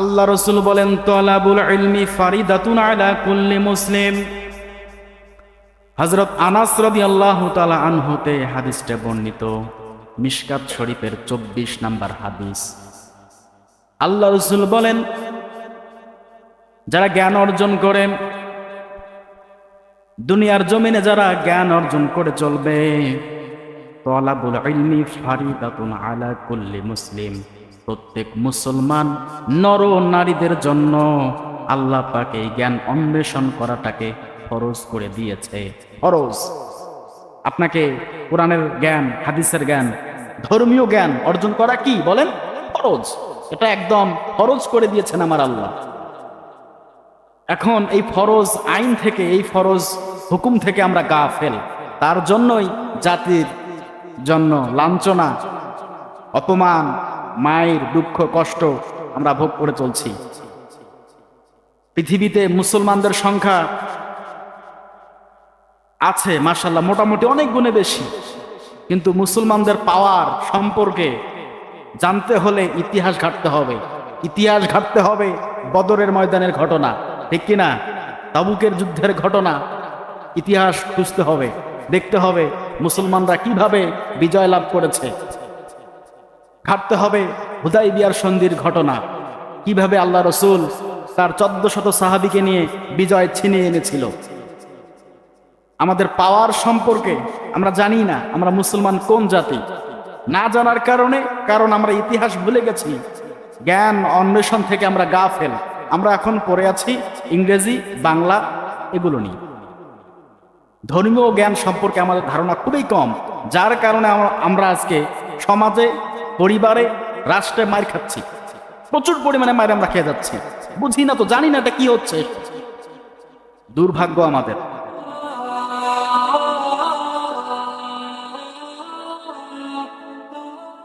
আল্লাহ রসুল বলেন, তলাবুল ইলমি ফারিদাতুন আলা কুল্লি মুসলিম। হজরত আনাস রবি আল্লাহ তালা আনহতে হাদিসটা বর্ণিত। মিশকাত শরীফের চব্বিশ নাম্বার হাদিস। আল্লাহ রসুল বলেন, যারা জ্ঞান অর্জন করেন দুনিয়ার জমিনে যারা জ্ঞান অর্জন করে চলবে, তলাবুল ইলমি ফারিদাতুন আলা কুল্লি মুসলিম। প্রত্যেক মুসলমান নর নারীদের জন্য আল্লাহ পাকে এই জ্ঞান অন্বেষণ করাটাকে ফরজ করে দিয়েছে। ফরজ। আপনাকে কোরআনের জ্ঞান, হাদিসের জ্ঞান, ধর্মীয় জ্ঞান অর্জন করা কি বলেন? ফরজ। এটা একদম ফরজ করে দিয়েছেন আমার আল্লাহ। এখন এই ফরজ আইন থেকে, এই ফরজ হুকুম থেকে আমরা গা ফেল তার জন্যই জাতির জন্য লাঞ্ছনা অপমান, মায়ের দুঃখ, কষ্ট আমরা ভোগ করে চলছি। পৃথিবীতে মুসলমানদের সংখ্যা আছে মার্শাল্লাহ মোটামুটি অনেক গুণে বেশি। কিন্তু মুসলমানদের পাওয়ার সম্পর্কে জানতে হলে ইতিহাস ঘাটতে হবে। ইতিহাস ঘাটতে হবে বদরের ময়দানের ঘটনা, ঠিক কিনা তাবুকের যুদ্ধের ঘটনা, ইতিহাস খুঁজতে হবে, দেখতে হবে মুসলমানরা কীভাবে বিজয় লাভ করেছে। ঘাটতে হবে হুদাই বিয়ার সন্ধির ঘটনা। কীভাবে আল্লাহ রসুল তার চোদ্দ শত সাহাবিকে নিয়ে বিজয় ছিনিয়ে এনেছিল। আমাদের পাওয়ার সম্পর্কে আমরা জানি না, আমরা মুসলমান কোন জাতি? না জানার কারণে, কারণ আমরা ইতিহাস ভুলে গেছি। জ্ঞান অন্বেষণ থেকে আমরা গা ফেল আমরা এখন পড়ে আছি ইংরেজি, বাংলা, এগুলো নিয়ে। ধর্মীয় জ্ঞান সম্পর্কে আমাদের ধারণা খুবই কম, যার কারণে আমরা- আমরা আজকে সমাজে পরিবারে রাষ্ট্রে মার খাচ্ছি। প্রচুর পরিমাণে মায়ের আমরা খেয়ে যাচ্ছি। বুঝি না তো, জানি না এটা কি হচ্ছে। দুর্ভাগ্য আমাদের।